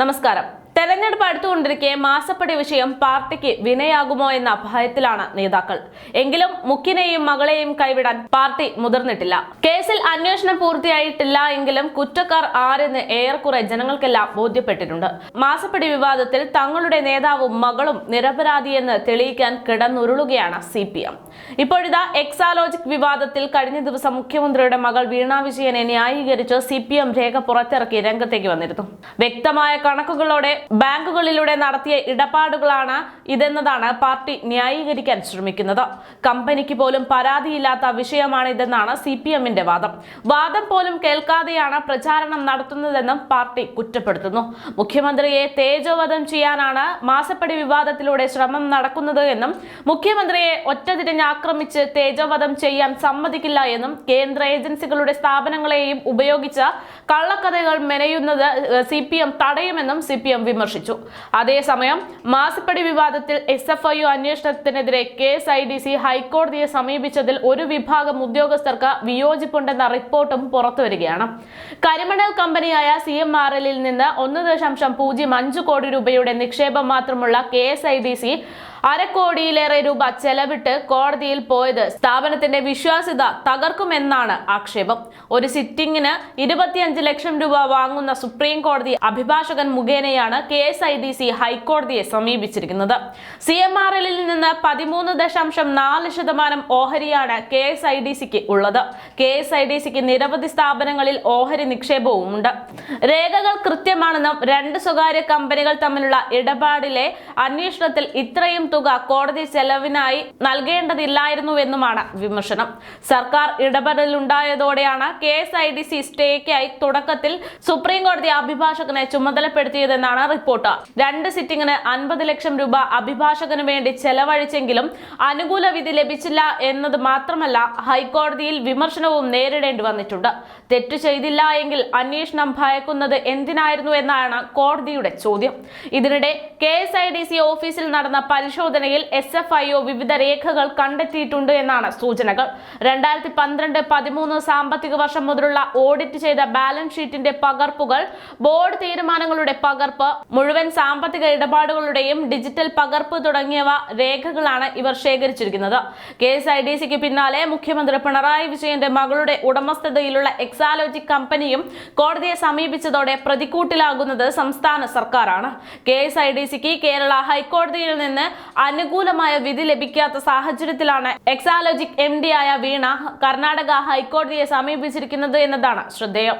നമസ്കാരം. തെരഞ്ഞെടുപ്പ് അടുത്തുകൊണ്ടിരിക്കെ മാസപ്പടി വിഷയം പാർട്ടിക്ക് വിനയാകുമോ എന്ന ഭയത്തിലാണ് നേതാക്കൾ. എങ്കിലും മുഖ്യനെയും മകളെയും കൈവിടാൻ പാർട്ടി മുതിർന്നിട്ടില്ല. കേസിൽ അന്വേഷണം പൂർത്തിയായിട്ടില്ല എങ്കിലും കുറ്റക്കാർ ആരെന്ന് ഏറെക്കുറെ ജനങ്ങൾക്കെല്ലാം ബോധ്യപ്പെട്ടിട്ടുണ്ട്. മാസപ്പടി വിവാദത്തിൽ തങ്ങളുടെ നേതാവും മകളും നിരപരാധിയെന്ന് തെളിയിക്കാൻ കിടന്നുരുളുകയാണ് സി പി എം ഇപ്പോഴിതാ എക്സാലോജിക് വിവാദത്തിൽ കഴിഞ്ഞ ദിവസം മുഖ്യമന്ത്രിയുടെ മകൾ വീണ വിജയനെ ന്യായീകരിച്ച് സി പി എം രേഖ പുറത്തിറക്കി രംഗത്തേക്ക് വന്നിരുന്നു. വ്യക്തമായ കണക്കുകളോടെ ബാങ്കുകളിലൂടെ നടത്തിയ ഇടപാടുകളാണ് ഇതെന്നതാണ് പാർട്ടി ന്യായീകരിക്കാൻ ശ്രമിക്കുന്നത്. കമ്പനിക്ക് പോലും പരാതിയില്ലാത്ത വിഷയമാണ് ഇതെന്നാണ് സി പി എമ്മിന്റെ വാദം. വാദം പോലും കേൾക്കാതെയാണ് പ്രചാരണം നടത്തുന്നതെന്നും പാർട്ടി കുറ്റപ്പെടുത്തുന്നു. മുഖ്യമന്ത്രിയെ തേജോവധം ചെയ്യാനാണ് മാസപ്പടി വിവാദത്തിലൂടെ ശ്രമം നടക്കുന്നത് എന്നും മുഖ്യമന്ത്രിയെ ഒറ്റതിരിഞ്ഞ് ആക്രമിച്ച് തേജോവധം ചെയ്യാൻ സമ്മതിക്കില്ല എന്നും കേന്ദ്ര ഏജൻസികളുടെ സ്ഥാപനങ്ങളെയും ഉപയോഗിച്ച കള്ളക്കഥകൾ മെനയുന്നത് സി പി എം തടയുമെന്നും സി പി എം വിമർശിച്ചു. അതേസമയം മാസപ്പടി വിവാദത്തിൽ S F I അന്വേഷണത്തിനെതിരെ K S I D C ഹൈക്കോടതിയെ സമീപിച്ചതിൽ ഒരു വിഭാഗം ഉദ്യോഗസ്ഥർക്ക് വിയോജിപ്പുണ്ടെന്ന റിപ്പോർട്ടും പുറത്തുവരികയാണ്. കരിമണൽ കമ്പനിയായ സി എം ആർ എല്ലിൽ നിന്ന് ഒന്ന് ദശാംശം പൂജ്യം അഞ്ച് കോടി രൂപയുടെ നിക്ഷേപം മാത്രമുള്ള K S I D C അരക്കോടിയിലേറെ രൂപ ചെലവിട്ട് കോടതിയിൽ പോയത് സ്ഥാപനത്തിന്റെ വിശ്വാസ്യത തകർക്കുമെന്നാണ് ആക്ഷേപം. ഒരു സിറ്റിംഗിന് ഇരുപത്തിയഞ്ച് ലക്ഷം രൂപ വാങ്ങുന്ന സുപ്രീം കോടതി അഭിഭാഷകൻ മുഖേനയാണ് K S I D C ഹൈക്കോടതിയെ സമീപിച്ചിരിക്കുന്നത്. സി എം ആർ എല്ലിൽ നിന്ന് പതിമൂന്ന് ദശാംശം നാല് ശതമാനം ഓഹരിയാണ് കെ എസ് ഐ ഡി സിക്ക് ഉള്ളത്. കെ എസ് ഐ ഡി സിക്ക് നിരവധി സ്ഥാപനങ്ങളിൽ ഓഹരി നിക്ഷേപവുമുണ്ട്. രേഖകൾ കൃത്യമാണെന്നും രണ്ട് സ്വകാര്യ കമ്പനികൾ തമ്മിലുള്ള ഇടപാടിലെ അന്വേഷണത്തിൽ ഇത്രയും തുക കോടതി ചെലവിനായി നൽകേണ്ടതില്ലായിരുന്നുവെന്നുമാണ് വിമർശനം. സർക്കാർ ഇടപെടലുണ്ടായതോടെയാണ് K S I D C സ്റ്റേക്കായി തുടക്കത്തിൽ സുപ്രീം കോടതി അഭിഭാഷകനെ ചുമതലപ്പെടുത്തിയതെന്നാണ് റിപ്പോർട്ട്. രണ്ട് സിറ്റിംഗിന് അൻപത് ലക്ഷം രൂപ അഭിഭാഷകന് വേണ്ടി ചെലവഴിച്ചെങ്കിലും അനുകൂല വിധി ലഭിച്ചില്ല എന്നത് മാത്രമല്ല ഹൈക്കോടതിയിൽ വിമർശനവും നേരിടേണ്ടി വന്നിട്ടുണ്ട്. തെറ്റു ചെയ്തില്ല എങ്കിൽ അന്വേഷണം ഭയക്കുന്നത് എന്തിനായിരുന്നു എന്നാണ് കോടതിയുടെ ചോദ്യം. ഇതിനിടെ K S I D C ഓഫീസിൽ നടന്ന പരിശോധനയിൽ എസ് എഫ് ഐ ഒ വിവിധ രേഖകൾ കണ്ടെത്തിയിട്ടുണ്ട് എന്നാണ് സൂചനകൾ. രണ്ടായിരത്തി പന്ത്രണ്ട് പതിമൂന്ന് സാമ്പത്തിക വർഷം മുതലുള്ള ഓഡിറ്റ് ചെയ്ത ബാലൻസ് ഷീറ്റിന്റെ പകർപ്പുകൾ ബോർഡ് തീരുമാനങ്ങളുടെ പകർപ്പ് മുഴുവൻ സാമ്പത്തിക ഇടപാടുകളുടെയും ഡിജിറ്റൽ പകർപ്പ് തുടങ്ങിയവ രേഖകളാണ് ഇവർ ശേഖരിച്ചിരിക്കുന്നത്. കെ എസ് ഐ ഡി സിക്ക് പിന്നാലെ മുഖ്യമന്ത്രി പിണറായി വിജയന്റെ മകളുടെ ഉടമസ്ഥതയിലുള്ള എക്സാലോജി കമ്പനിയും കോടതിയെ സമീപിച്ചതോടെ പ്രതിക്കൂട്ടിലാകുന്നത് സംസ്ഥാന സർക്കാരാണ്. കെ എസ് ഐ ഡി സിക്ക് കേരള ഹൈക്കോടതിയിൽ നിന്ന് അനുകൂലമായ വിധി ലഭിക്കാത്ത സാഹചര്യത്തിലാണ് എക്സാലോജിക് എം ആയ വീണ കർണാടക ഹൈക്കോടതിയെ സമീപിച്ചിരിക്കുന്നത് എന്നതാണ് ശ്രദ്ധേയം.